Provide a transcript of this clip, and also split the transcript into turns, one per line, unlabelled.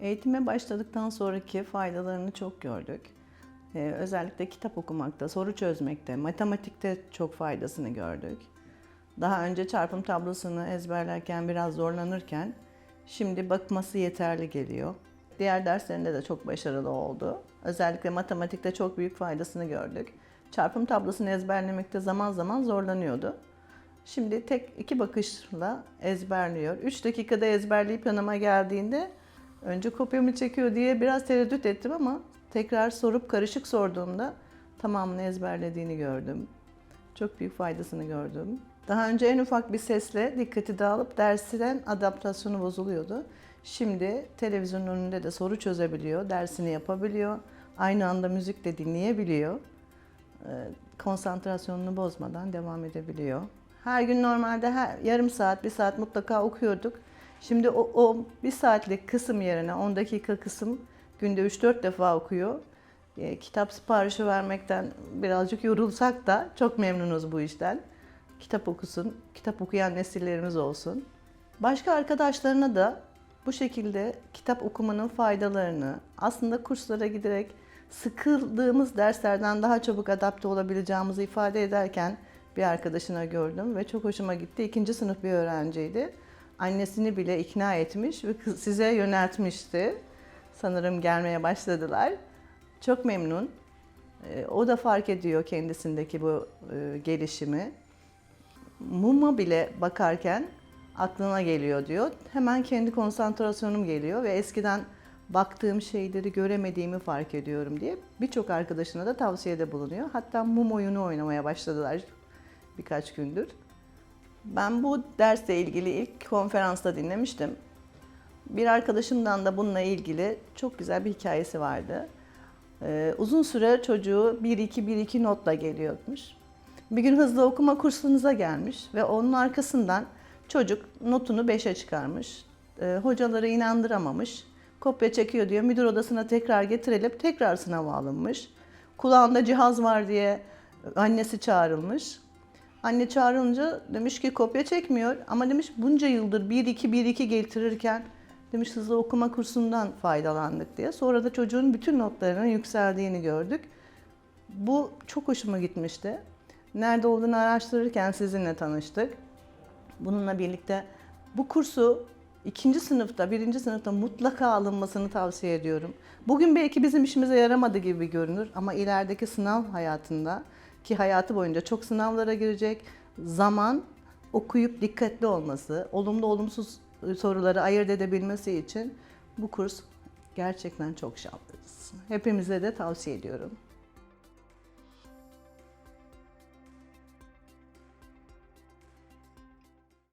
Eğitime başladıktan sonraki faydalarını çok gördük. Ee, özellikle kitap okumakta, soru çözmekte, matematikte çok faydasını gördük. Daha önce çarpım tablosunu ezberlerken biraz zorlanırken şimdi bakması yeterli geliyor. Diğer derslerinde de çok başarılı oldu. Özellikle matematikte çok büyük faydasını gördük. Çarpım tablosunu ezberlemekte zaman zaman zorlanıyordu. Şimdi tek iki bakışla ezberliyor. Üç dakikada ezberleyip yanıma geldiğinde önce kopyamı çekiyor diye biraz tereddüt ettim ama tekrar sorup karışık sorduğumda tamamını ezberlediğini gördüm. Çok büyük faydasını gördüm. Daha önce en ufak bir sesle dikkati dağılıp dersten adaptasyonu bozuluyordu. Şimdi televizyonun önünde de soru çözebiliyor, dersini yapabiliyor. Aynı anda müzik de dinleyebiliyor. Ee, konsantrasyonunu bozmadan devam edebiliyor. Her gün normalde her, yarım saat, bir saat mutlaka okuyorduk. Şimdi o, o bir saatlik kısım yerine 10 dakika kısım günde 3-4 defa okuyor. E, kitap siparişi vermekten birazcık yorulsak da çok memnunuz bu işten. Kitap okusun, kitap okuyan nesillerimiz olsun. Başka arkadaşlarına da bu şekilde kitap okumanın faydalarını, aslında kurslara giderek sıkıldığımız derslerden daha çabuk adapte olabileceğimizi ifade ederken bir arkadaşına gördüm ve çok hoşuma gitti. İkinci sınıf bir öğrenciydi. Annesini bile ikna etmiş ve size yöneltmişti. Sanırım gelmeye başladılar. Çok memnun. Ee, O da fark ediyor kendisindeki bu e, gelişimi. Muma bile bakarken aklına geliyor diyor. Hemen kendi konsantrasyonum geliyor ve eskiden baktığım şeyleri göremediğimi fark ediyorum diye birçok arkadaşına da tavsiyede bulunuyor. Hatta mum oyunu oynamaya başladılar birkaç gündür. Ben bu dersle ilgili ilk konferansta dinlemiştim. Bir arkadaşımdan da bununla ilgili çok güzel bir hikayesi vardı. Ee, uzun süre çocuğu 1-2-1-2 notla geliyormuş. Bir gün hızlı okuma kursunuza gelmiş ve onun arkasından çocuk notunu 5'e çıkarmış. Ee, hocaları inandıramamış. Kopya çekiyor diyor. Müdür odasına tekrar getirilip tekrar sınava alınmış. Kulağında cihaz var diye annesi çağrılmış. Anne çağrılınca demiş ki kopya çekmiyor ama demiş bunca yıldır 1-2-1-2 getirirken demiş hızlı okuma kursundan faydalandık diye. Sonra da çocuğun bütün notlarının yükseldiğini gördük. Bu çok hoşuma gitmişti. Nerede olduğunu araştırırken sizinle tanıştık. Bununla birlikte bu kursu ikinci sınıfta, birinci sınıfta mutlaka alınmasını tavsiye ediyorum. Bugün belki bizim işimize yaramadı gibi görünür ama ilerideki sınav hayatında ki hayatı boyunca çok sınavlara girecek zaman okuyup dikkatli olması, olumlu olumsuz soruları ayırt edebilmesi için bu kurs gerçekten çok şanslıyız. Hepimize de tavsiye ediyorum.